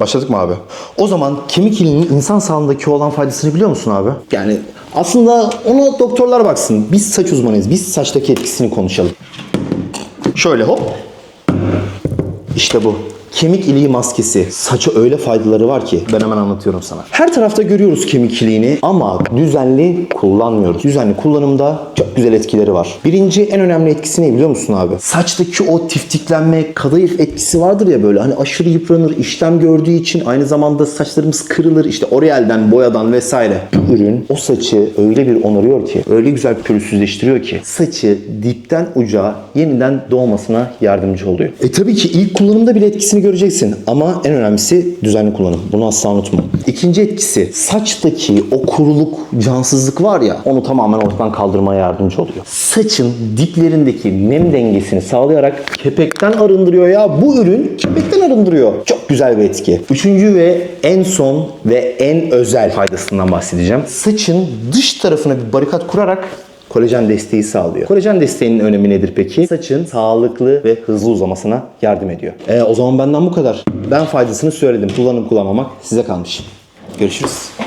Başladık mı abi? O zaman kemik ilinin insan sağlığındaki olan faydasını biliyor musun abi? Yani aslında ona doktorlar baksın. Biz saç uzmanıyız. Biz saçtaki etkisini konuşalım. Şöyle hop. İşte bu. Kemik iliği maskesi. Saça öyle faydaları var ki ben hemen anlatıyorum sana. Her tarafta görüyoruz kemik iliğini ama düzenli kullanmıyoruz. Düzenli kullanımda çok güzel etkileri var. Birinci en önemli etkisi ne biliyor musun abi? Saçtaki o tiftiklenme, kadayıf etkisi vardır ya böyle hani aşırı yıpranır, işlem gördüğü için aynı zamanda saçlarımız kırılır. İşte L'Oreal'den, boyadan vesaire. Bu ürün o saçı öyle bir onuruyor ki, öyle güzel pürüzsüzleştiriyor ki saçı dipten uca yeniden doğmasına yardımcı oluyor. E tabii ki ilk kullanımda bile etkisini göreceksin ama en önemlisi düzenli kullanım. Bunu asla unutma. İkinci etkisi saçtaki o kuruluk, cansızlık var ya onu tamamen ortadan kaldırmaya yardımcı oluyor. Saçın diplerindeki nem dengesini sağlayarak kepekten arındırıyor ya. Bu ürün kepekten arındırıyor. Çok güzel bir etki. Üçüncü ve en son ve en özel faydasından bahsedeceğim. Saçın dış tarafına bir barikat kurarak kolajen desteği sağlıyor. Kolajen desteğinin önemi nedir peki? Saçın sağlıklı ve hızlı uzamasına yardım ediyor. E, o zaman benden bu kadar. Ben faydasını söyledim. Kullanıp kullanmamak size kalmış. Görüşürüz.